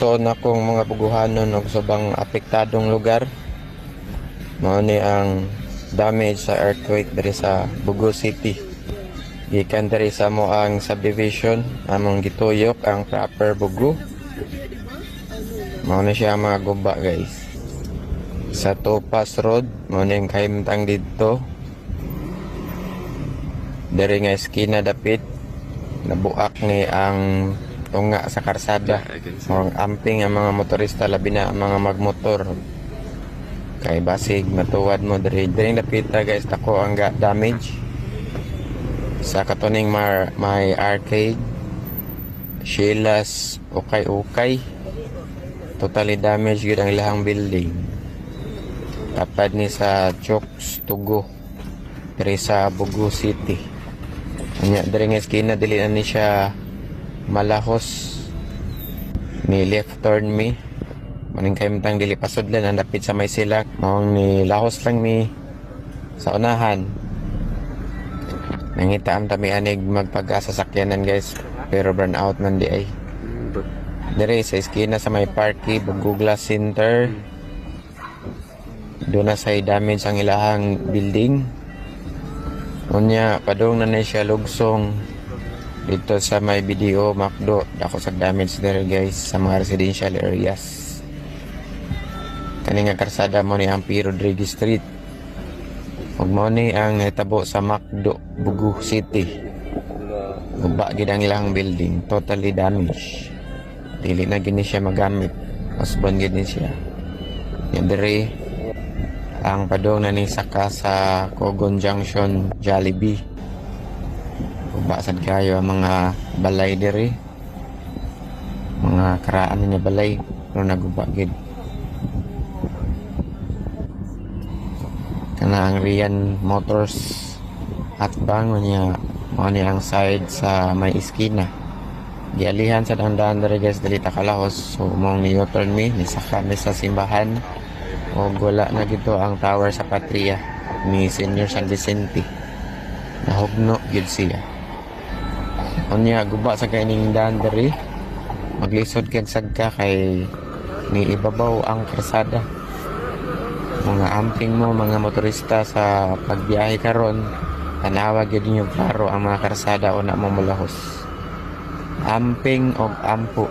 So na kong mga buguhanon og subang apektadong lugar. Mao ni ang damage sa earthquake diri sa Bugo City. Gikan diri sa mo ang subdivision among gituyok ang proper Bugo. Mao na siya ang mga guba guys. Sa Topas Road, mao na yung kahimtang dito. Diri nga eskina dapit nabuak ni ang tunga sa karsada. Ang amping ang mga motorista labi na ang mga magmotor. Kay basig matuwad mo diri. Diri napita guys tako ang ga- damage. Sa katuning mar may arcade Sheila's ukay ukay. Totally damaged gid ang ilahang building. Tapad ni sa Chokes Tugo diri sa Bugo City. Anya diri nga eskina dili na ni siya malahos. Ni left turn me. Maning kaimtang dili pasudlan ang dapit sa may silak maong ni lahos lang mi sa unahan. Nangita ang tami anig magpag-asa sakyanan guys. Pero burn out man di ay. Dire sa eskina sa may parky Bugo Glass Center. Doon na say damage ang ilahang building. Unya, padung na na siya lugsong dito sa may video Macdo. Dako sa damage there guys sa mga residential areas. Kani nga karsada mo ni Ampi Rodriguez Street. Ug mo ni ang nahitabo sa Macdo, Bugu City. Guba gid ang ilang building, totally damaged. Dili na gini siya magamit. Osbon gid ni siya. Yan diri ang padong na ni saka sa Cogon Junction Jollibee. Ubasad kayo ang mga balay diri. Mga karaan niya balay pero nagubagid. Kana ang Rian Motors at bang niya mo ang side sa may iskina. Gialihan sa dandan diri guys dali ta kalahos so mong ni turn me ni saka mi sa simbahan o wala na gito ang tower sa Patria ni Senior San Vicente nahugno gid siya unya guba sa kaining dandari maglisod kag sagka kay ni ibabaw ang krasada mga amping mo mga motorista sa pagbiyahe karon tanawa gyud ninyo klaro ang mga karsada o na mo mulahos. Amping og ampo